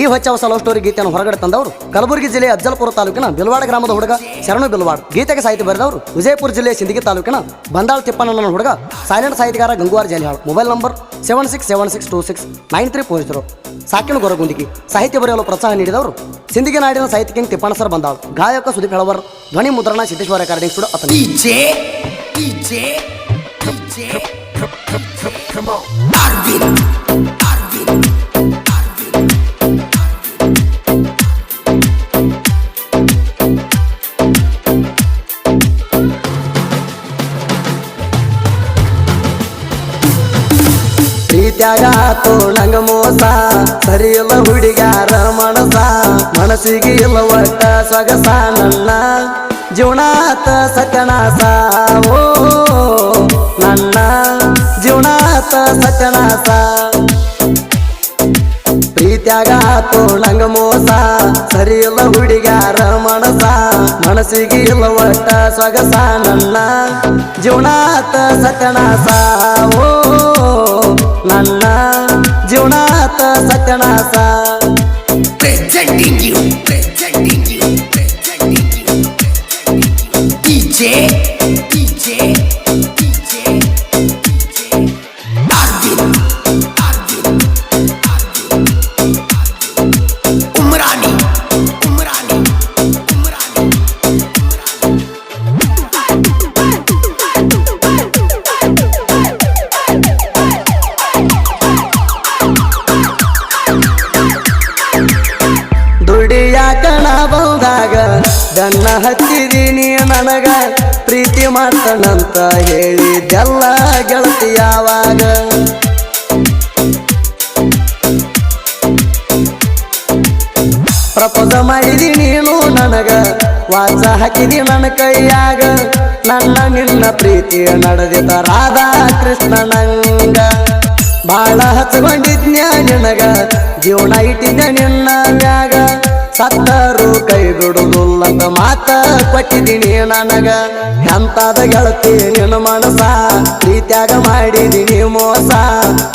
ಈ ಹೊಚ್ಚ ಹೊಸ love story ಗೀತೆಯನ್ನು ಹೊರಗಡೆ ತಂದವರು ಕಲಬುರಗಿ ಜಿಲ್ಲೆಯ ಅಜ್ಜಲ್ಪುರ ತಾಲೂಕಿನ ಬಿಲ್ವಾಡ ಗ್ರಾಮದ ಹುಡುಗ ಶರಣು ಬಿಲ್ವಾಡ್ ಗೀತೆಗೆ ಸಾಹಿತ್ಯ ಬರೆದವರು ವಿಜಯಪುರ ಜಿಲ್ಲೆಯ ಸಿಂದಗಿ ತಾಲೂಕಿನ ಬಂದಾಳ್ ತಿಪ್ಪಣ್ಣನ ಹುಡುಗ silent ಸಾಹಿತ್ಯಗಾರ Ganguwar Jalihal mobile number seven six seven six two six nine three four zero ಸಾಕಿನ ಗೊರಗುಂದಿಗೆ ಸಾಹಿತ್ಯ ಬರೆಯಲು ಪ್ರೋತ್ಸಾಹ ನೀಡಿದವರು ಸಿಂದಗಿ ನಾಡಿನ ಸಾಹಿತ್ಯ ಕಿಂಗ್ ತಿಪ್ಪಣ್ಣ ಸರ್ ಬಂದಾಳ್ ಗಾಯಕ ಸುದೀಪ್ ಹೆಳವರ್ ಧ್ವನಿ ಮುದ್ರಣ ಸಿದ್ದೇಶ್ವರ ರೆಕಾರ್ಡಿಂಗ್ ಸ್ಟುಡಿಯೋ ಅತನ ಆತು ನಂಗ ಮೋಸ? ಸರಿಯಲ್ಲ ಹುಡುಗಾರ ಮನಸ? ಮನಸ್ಸಿಗೆ ಇಲ್ಲ ಒಟ್ಟ ಸೊಗಸ ನನ್ನ ಜೀವನಾತ ಸತ್ಯನಾಸ. ಓ, ನನ್ನ ಜೀವನಾತ ಸತ್ಯನಾಸ. ಪ್ರೀತ್ಯಾಗ ಆತು ಮೋಸ? ಸರಿಯಲ್ಲ ಹುಡುಗಾರ ಮನಸ? ಮನಸ್ಸಿಗೆ ಇಲ್ಲ ಒಟ್ಟ ಸೊಗಸ ನನ್ನ ಜೀವನಾತ ಸತ್ಯನಾಸ. ಓ ನನ್ನ ಜೀವನಾತ ಸತ್ಯನಾಸ ದುಡಿಯಾಕಣ ಬಂದಾಗ ದನ್ನ ಹಚ್ಚಿದೀನಿ ನನಗ, ಪ್ರೀತಿ ಮಾಡ್ತಾನಂತ ಹೇಳಿದ್ದೆಲ್ಲ ಗೆಳತಿ ಯಾವಾಗ? ಪ್ರಪೋಸ ಮಾಡಿದಿ ನೀನು ನನಗ, ವಾಸ ಹಾಕಿದಿ ನನ್ನ ಕೈಯಾಗ, ನನ್ನ ನಿನ್ನ ಪ್ರೀತಿ ನಡೆದಿದ್ದ ರಾಧಾ ಕೃಷ್ಣ ನಂಗ ಬಾಳ ಹಚ್ಕೊಂಡಿದ್ನ್ಯ ನಿನಗ ಜೀವನ ನಿನ್ನ ಮ್ಯಾಗ. ಸತ್ತರು ಕೈ ಬಿಡುದಿಲ್ಲಂತ ಮಾತ ಕೊಟ್ಟಿದ್ದೀನಿ ನನಗ. ಎಂತಾದ ಗೆಳತಿ ನಿನ್ನ ಮನಸ ಪ್ರೀತ್ಯಾಗ ಮಾಡಿದೀನಿ ಮೋಸ.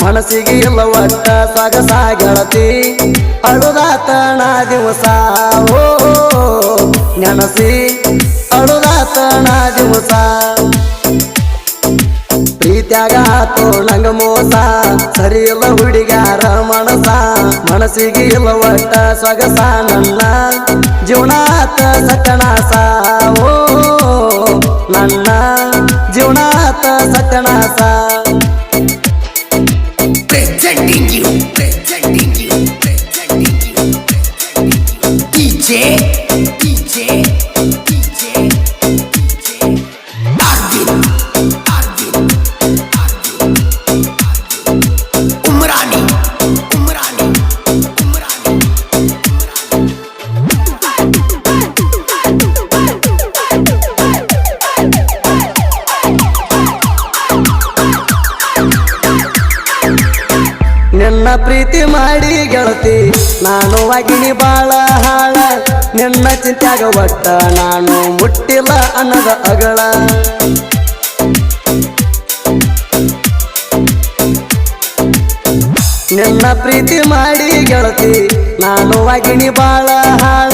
ಮನಸ್ಸಿಗೆ ಇಲ್ಲ ಒಟ್ಟ ಸಗಸ ಗೆಳತಿ. ಅಳುದಾತಣ ದಿವಸ, ಓ ನೆನಸಿ. ಅಳುದಾತಣ ದಿವಸ. ಪ್ರೀತ್ಯಾಗ ಆತು ನಂಗ ಮೋಸ. ಸರಿ ಇಲ್ಲ ಮನಸ ಮನಸ್ಸಿಗೆ ಒಟ್ಟ ಸೊಗಸ ನನ್ನ ಜೀವನಾತ ಸತ್ಯನಾಸ ಓ ನನ್ನ ಜೀವನಾತ ಸತ್ಯನಾಸ presenting ಪ್ರೀತಿ ಮಾಡಿ ಗೆಳತಿ. ನಾನು ವಾಗಿನಿ ಬಾಳ ಹಾಳ, ನಿನ್ನ ಚಿಂತ್ಯಾಗ ಒಟ್ಟ. ನಾನು ಮುಟ್ಟಿಲ್ಲ ಅನ್ನದ ಅಗಳ. ನಿನ್ನ ಪ್ರೀತಿ ಮಾಡಿ ಗೆಳತಿ, ನಾನು ವಾಗಿನಿ ಬಾಳ ಹಾಳ,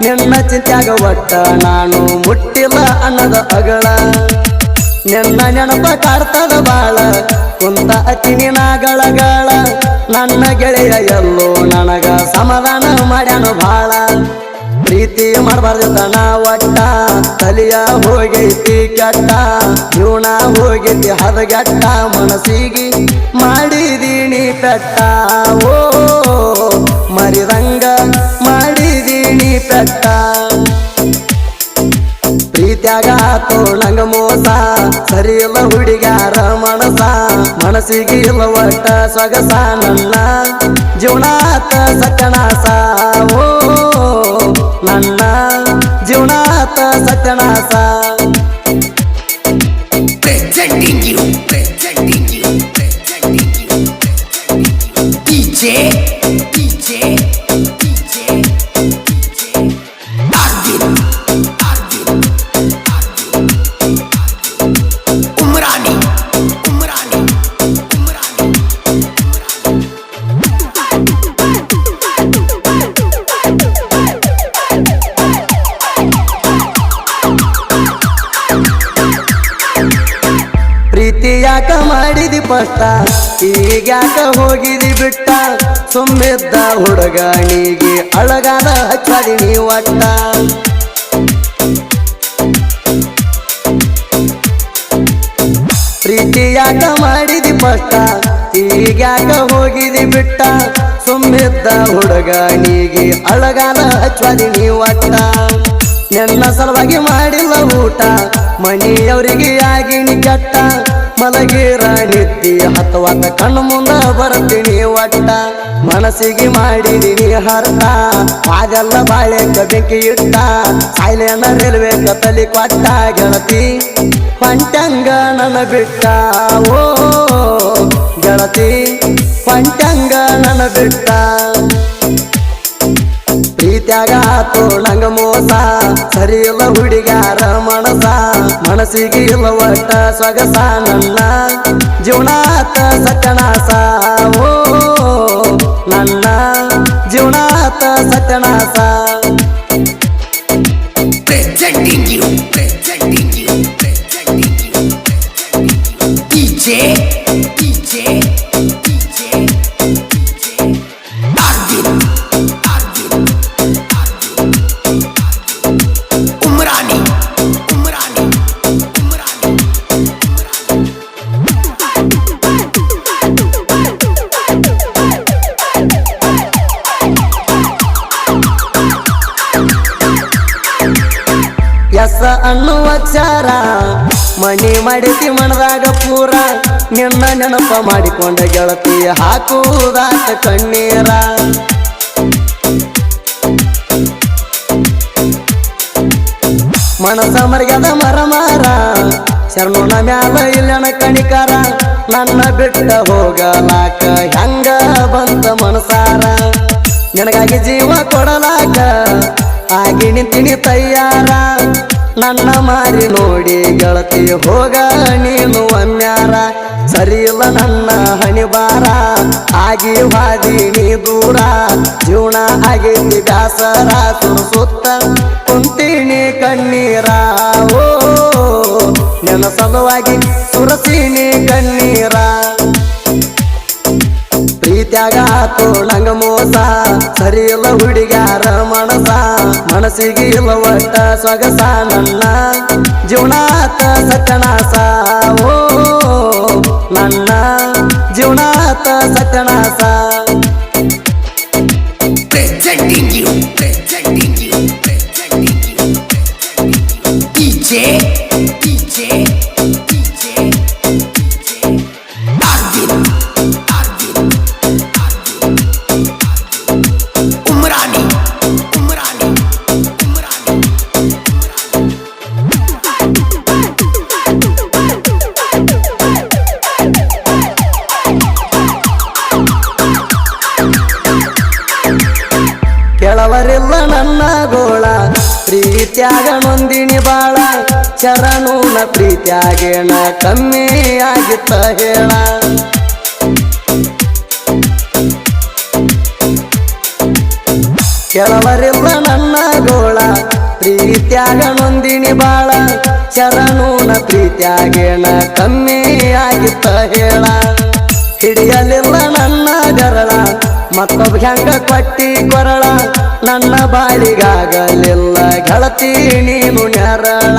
ನಿನ್ನ ಚಿಂತ್ಯಾಗ ಒಟ್ಟ. ನಾನು ಮುಟ್ಟಿಲ್ಲ ಅನ್ನದ ಅಗಳ. ನಿನ್ನ ನೆನಪ ಕಾಡ್ತದ ಬಾಳ, ಕುಂತ ಅತಿನಿ ಗಳಗಳ. ನನ್ನ ಗೆಳೆಯ ಎಲ್ಲೋ ನನಗ ಸಮಾಧಾನ ಮಾಡ್ಯಾನು ಬಾಳ. ಪ್ರೀತಿ ಮಾಡಬಾರ್ದು ತನ ಒಟ್ಟ ತಲಿಯ ಹೋಗೈತಿ ಕಟ್ಟ. ಜೀವನ ಹೋಗೈತಿ ಹದಗೆಟ್ಟ. ಮನಸ್ಸಿಗೆ ಮಾಡಿದೀನಿ ಪೆಟ್ಟ. ಓ, ಮರಿದಂಗ ಮಾಡಿದೀನಿ ಪೆಟ್ಟ. ಪ್ರೀತ್ಯಾಗ ಆತು ನಂಗ ಮೋಸ. ಸರಿಯಲ್ಲ ಹುಡುಗ್ಯಾರ ಮನಸ ಮನಸ್ಸಿಗೆ ಒಟ್ಟ ಸೊಗಸ ನನ್ನ ಜೀವನಾತ ಸತ್ಯನಾಸ ಓ ನನ್ನ ಜೀವನಾತ ಸತ್ಯನಾಸ presenting you, ಪ್ರೀತಿ ಯಾಕ ಮಾಡಿದಿ ಪಟ್ಟ ಯಾಕ ಹೋಗಿದಿ ಬಿಟ್ಟ? ಸುಮ್ಮಿದ್ದ ಹುಡುಗಾಣಿಗೆ ಅಳಗಾದ ಹಚ್ಚದಿ ನೀ ಒಟ್ಟ. ಪ್ರೀತಿ ಯಾಕ ಮಾಡಿದಿ ಪಟ್ಟ ಯಾಕ ಹೋಗಿದಿ ಬಿಟ್ಟ? ಸುಮ್ಮಿದ್ದ ಹುಡುಗಾಣಿಗೆ ಅಳಗಾದ ಹಚ್ಚದಿ ನೀ ಒಟ್ಟ. ನನ್ನ ಸಲುವಾಗಿ ಮಾಡಿಲ್ಲ ಊಟ, ಮನೆಯವರಿಗೆ ಆಗಿನಿ ಕೆಟ್ಟ. ಮಲಗಿರ ನಿದ್ದಿ ಹತ್ತುವತ್ತ ಕಣ್ಣು ಮುಂದ ಬರ್ತೀನಿ ಒಟ್ಟ. ಮನಸ್ಸಿಗೆ ಮಾಡಿದೀನಿ ಹರ್ತ. ಅದೆಲ್ಲ ಬಾಳೆ ಬೆಂಕಿ ಇಟ್ಟ. ಸಾಯ್ಲೇನ ರೈಲ್ವೆ ಕತ್ತಲಿ ಕೊಟ್ಟ ಗೆಳತಿ. ಪಂಟಂಗ ನನ್ನ ಬಿಟ್ಟ. ಓ, ಗೆಳತಿ ಪಂಟಂಗ ನನ್ನ ಬಿಟ್ಟ. ಪ್ರೀತ್ಯಾಗ ತೋಳಂಗ ಮೋಸ. ಸರಿ ಇಲ್ಲ ಹುಡುಗಾರ ಮನಸ. ಮನಸ್ಸಿಗೆ ಇಲ್ಲ ಒಟ್ಟ ಸೊಗಸ ನನ್ನ ಜೀವನಾತ ಸತ್ಯನಾಸ ಓ ನನ್ನ ಜೀವನಾತ ಸತ್ಯನಾಸ Presenting you, ಎಸ ಅನ್ನುವ ಅಕ್ಷರ ಮನಿ ಮಡಿಸಿ ಮನದಾಗ ಪೂರ. ನಿನ್ನ ನೆನಪ ಮಾಡಿಕೊಂಡ ಗೆಳತಿ ಹಾಕುವುದಾತ ಕಣ್ಣೀರ. ಮನಸ ಮರ್ಗದ ಮರ ಮಾರ ಶರಣುನ ಮ್ಯಾಲ ಇಲ್ಲಣ ಕಣಿಕಾರ. ನನ್ನ ಬಿಟ್ಟ ಹೋಗಲಾಕ ಹೆಂಗ ಬಂತ ಮನಸಾರ. ನಿನಗಾಗಿ ಜೀವ ಕೊಡಲಾಕ ಆಗಿ ತಿಣಿ ತಯ್ಯಾರ ನನ್ನ ಮಾರಿ ನೋಡಿ ಗೆಳತಿ ಹೋಗ ನೀನು ಒಮ್ಮ್ಯಾರ ಸರಿ ಇಲ್ಲ ನನ್ನ ಹಣಿ ಬಾರ ಆಗಿ ಹಾದಿ ನೀ ದೂರ. ಜೀವನ ಆಗೈತಿ ದಾಸರ ಸುತ್ತ ಕುಂತೀನಿ ಕಣ್ಣೀರ. ಓ ನನ್ನ ಸಲುವಾಗಿ ಸುರಸೀನಿ ಕಣ್ಣೀರ. ಪ್ರೀತ್ಯಾಗ ಆತು ನಂಗ ಮೋಸ. ಸರಿ ಇಲ್ಲ ಹುಡುಗ್ಯಾರ ಮನಸ ಮನಸ್ಸಿಗೆ ಇಲ್ಲ ಒಟ್ಟ ಸೊಗಸ ನನ್ನ ಜೀವನಾತ ಸತ್ಯನಾಸ. ಓ ನನ್ನ ಜೀವನಾತ ಸತ್ಯನಾಸ. Presenting ಪ್ರೀತ್ಯಾಗ ನೊಂದಿನಿ ಬಾಳ. ಚರಣೂನ ಪ್ರೀತ್ಯಾಗೇನ ಕಮ್ಮಿ ಆಗಿತ್ತ ಹೇಳ. ಕೆಲವರಿಲ್ಲ ನನ್ನ ಗೋಳ. ಪ್ರೀತ್ಯಾಗ ನೊಂದಿನಿ ಬಾಳ. ಚರಣೂನ ಪ್ರೀತ್ಯಾಗೇನ ಕಮ್ಮಿ ಆಗಿತ್ತ ಹೇಳ. ಹಿಡಿಯಲಿಲ್ಲ ನನ್ನ ಗರಳ. ಮತ್ತೊಬ್ಬ ಹೆಂಗ ಕೊಟ್ಟಿ ಕೊರಳ? ನನ್ನ ಬಾಳಿಗಾಗಲಿಲ್ಲ ಗೆಳತಿ ನೀನು ನೆರಳ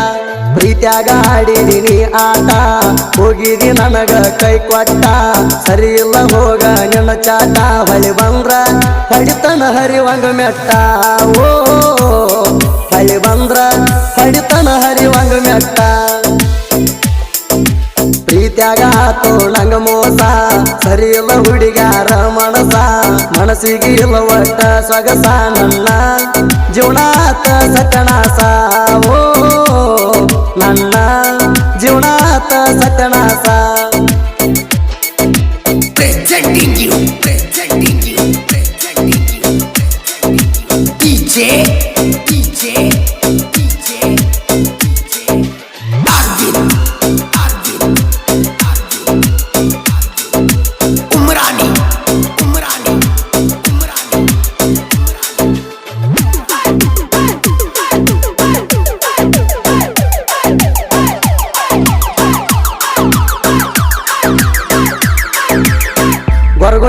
ಪ್ರೀತ್ಯಾಗ ಆಡಿದಿನಿ ಆಟ, ಹೋಗಿದಿ ನನಗ ಕೈ ಕೊಟ್ಟ. ಸರಿ ಇಲ್ಲ ಹೋಗ ನಿನ್ನ ಚಾಟ, ಹೊಳಿ ಬಂದ್ರ ಹಡಿತನ ಹರಿವಂಗ ಮೆಟ್ಟ. ಓ, ಹೊಳಿ ಬಂದ್ರ ಹಡಿತನ ಹರಿವಂಗ ಮೆಟ್ಟ. ಪ್ರೀತ್ಯಾಗ ಆತು ನಂಗ ಮೋಸ, ಸರಿ ಇಲ್ಲ ಮನಸ್ಸಿಗೆ ಇಲ್ಲ ಒಟ್ಟ ಸೊಗಸ ನನ್ನ ಜೀವನಾತ ಸತ್ಯನಾಸ ಓ ನನ್ನ ಜೀವನಾತ ಸತ್ಯನಾಸ Presenting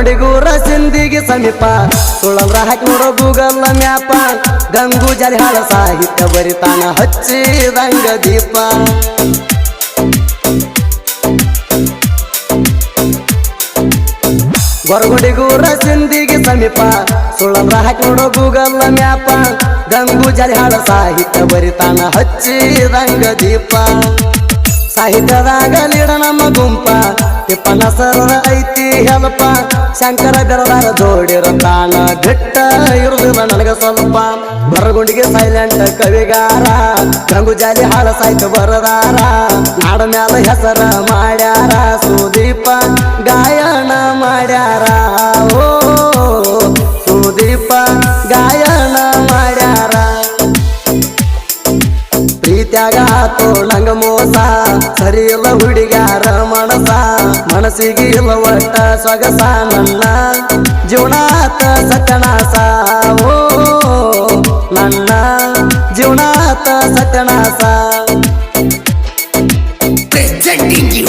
ಗೊರಗುಂಡಿಗೂರ ಸಿಂದಿಗೆ ಸಮೀಪ. ಸುಳಂದ್ರ ಹಾಕಿ ನೋಡೋ ಗೂಗಲ್ ಮ್ಯಾಪ. ಗಂಗು ಜಾಲಿ ಹಾಳ ಸಾಹಿತ್ಯ ಬರಿತಾನ ಹಚ್ಚಿದಂಗ ದೀಪ. ಗೊರಗುಂಡಿಗೂರ ಸಿಂದಿಗೆ ಸಮೀಪ. ಸುಳಂದ್ರ ಹಾಕಿ ನೋಡೋ ಗೂಗಲ್ ಮ್ಯಾಪ. ಗಂಗು ಜಾಲಿ ಹಾಳ ಸಾಹಿತ್ಯ ಬರಿತಾನ ಹಚ್ಚಿದಂಗ ದೀಪ. ಸಾಹಿತ್ಯದಾಗ ನೀಡ ನಮ್ಮ ಗುಂಪ. ತಿಪ್ಪನ ಸರದ ಐತಿ ಹೆಲ್ಪ ಶಂಕರ ಬೆರದಾರ ಜೋಡಿರ ತಾಣ ಘಟ್ಟ ಇರುದಿಲ್ಲ ನನಗ ಸ್ವಲ್ಪ. ಬರಗುಂಡಿಗೆ ಸೈಲೆಂಟ್ ಕವಿಗಾರ ಗಂಗು ಜಾಲಿ ಹಾಳ ಸಾಹಿತ್ಯ ಬರದಾರ ನಾಡ ಮ್ಯಾಲ ಹೆಸರ ಮಾಡ್ಯಾರ, ಸುದೀಪ ಗಾಯನ ಮಾಡ್ಯಾರ. ಓ, ಸುದೀಪ ಗಾಯನ ಪ್ರೀತ್ಯಾಗ ತೋಳಂಗ ಮೋಸ. ಸರಿ ಇಲ್ಲ ಹುಡುಗ್ಯಾರ ಮನಸ. ಮನಸ್ಸಿಗೆ ಇಲ್ಲ ಒಟ್ಟ ಸೊಗಸ ನನ್ನ. ಜೀವನಾತ ಸತ್ಯನಾಸ ಓ ನನ್ನ ಜೀವನಾತ ಸತ್ಯನಾಸ Presenting you,